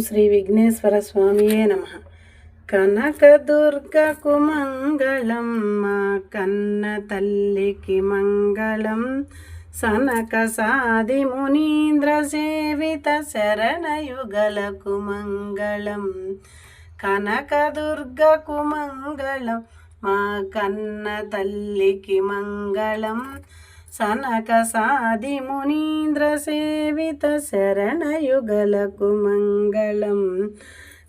శ్రీ విఘ్నేశ్వర స్వామియే నమ. కనకదుర్గకు మంగళం మా కన్న తల్లికి మంగళం. సనక సాది మునీంద్ర సేవిత శరణయుగలకు మంగళం. కనకదుర్గకు మంగళం మా కన్న తల్లికి మంగళం. సనక సాది మునీంద్ర సేవిత శరణయుగలకు మంగళం.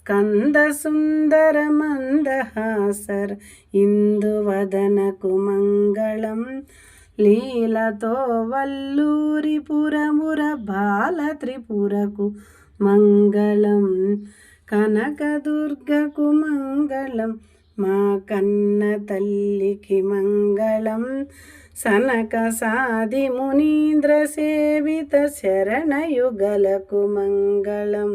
కంద సుందర మందహాసర ఇందువదనకు మంగళం. లీలతో వల్లూరి పురముర బాల త్రిపురకు మంగళం. కనకదుర్గకు మంగళం. మా కన్న తల్లికి మంగళం. సనక సాది మునీంద్ర సేవిత శరణయుగలకు మంగళం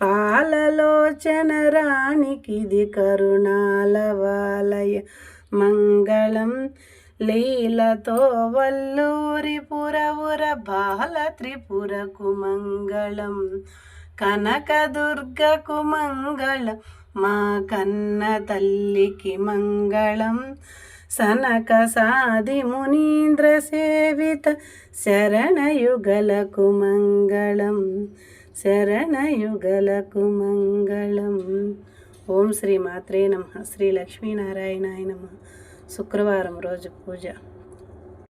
పాలలోచన రాణికిది కరుణాలవాలయ మంగళం. లీలతో వల్లూరి పురవుర బాల త్రిపురకు మంగళం కనకదుర్గకు మంగళం మా కన్న తల్లికి మంగళం. సనక సాది మునీంద్ర సేవిత శరణయుగలకు మంగళం శరణయుగలకు మంగళం ఓం శ్రీ మాత్రే నమ. శ్రీ లక్ష్మీనారాయణాయ నమ. శుక్రవారం రోజు పూజ.